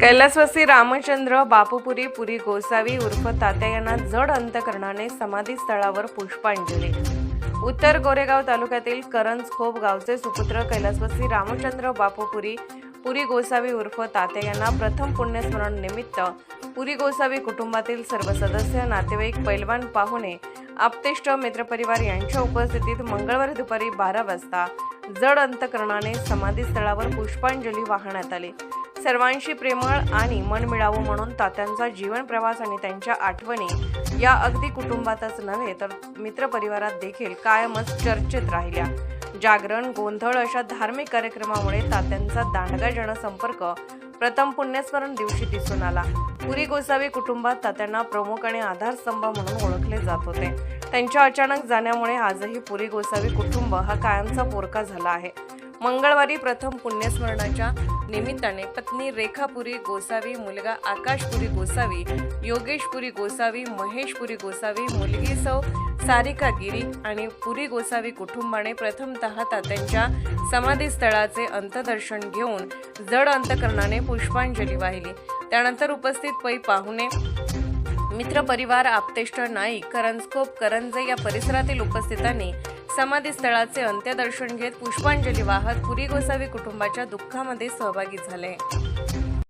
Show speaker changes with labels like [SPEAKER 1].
[SPEAKER 1] कैलासवासी रामचंद्र बापूपुरी पुरी गोसावी उर्फ तात्या यांना जड अंतकरणाने समाधी स्थळावर पुष्पांजली. उत्तर गोरेगाव तालुक्यातील करंजखोप गावचे सुपुत्र कैलासवासी रामचंद्र बापूपुरी पुरी गोसावी उर्फ तात्या यांना प्रथम पुण्यस्मरण निमित्त पुरी गोसावी कुटुंबातील सर्व सदस्य नातेवाईक पैलवान पाहुणे आप्तेष्ट मित्रपरिवार यांच्या उपस्थितीत मंगळवारी दुपारी बारा वाजता जड अंतकरणाने समाधीस्थळावर पुष्पांजली वाहण्यात आली. सर्वांशी प्रेमळ आणि मन मिळावं म्हणून तात्यांचा जीवन प्रवास आणि त्यांच्या आठवणी या अगदी कुटुंबातच नव्हे तर मित्रपरिवारात देखील कायमच चर्चेत राहिल्या. जागरण गोंधळ अशा धार्मिक कार्यक्रमामुळे तात्यांचा दांडगा जनसंपर्क प्रथम पुण्यस्मरण दिवशी दिसून आला. पुरी गोसावी कुटुंबात तात्यांना प्रमुख आणि आधारस्तंभ म्हणून ओळखले जात होते. त्यांच्या अचानक जाण्यामुळे आजही पुरी गोसावी कुटुंब हा कायमचा पोरका झाला आहे. मंगळवारी प्रथम पुण्यस्मरणाच्या निमित्ताने पत्नी रेखापुरी गोसावी मुलगा आकाशपुरी गोसावी योगेशपुरी गोसावी महेशपुरी गोसावी मुलगी सौ सारिका गिरी आणि पुरी गोसावी कुटुंबाने प्रथमतः तात्यांच्या समाधीस्थळाचे अंतदर्शन घेऊन जड अंतकरणाने पुष्पांजली वाहिली. त्यानंतर उपस्थित पै पाहुणे मित्रपरिवार आप्तेष्ट नाईक करंजकोप करंजे या परिसरातील उपस्थितांनी समाधीस्थळाचे अंत्यदर्शन घेत पुष्पांजली वाहत पुरी गोसावी कुटुंबाच्या दुःखामध्ये सहभागी झाले.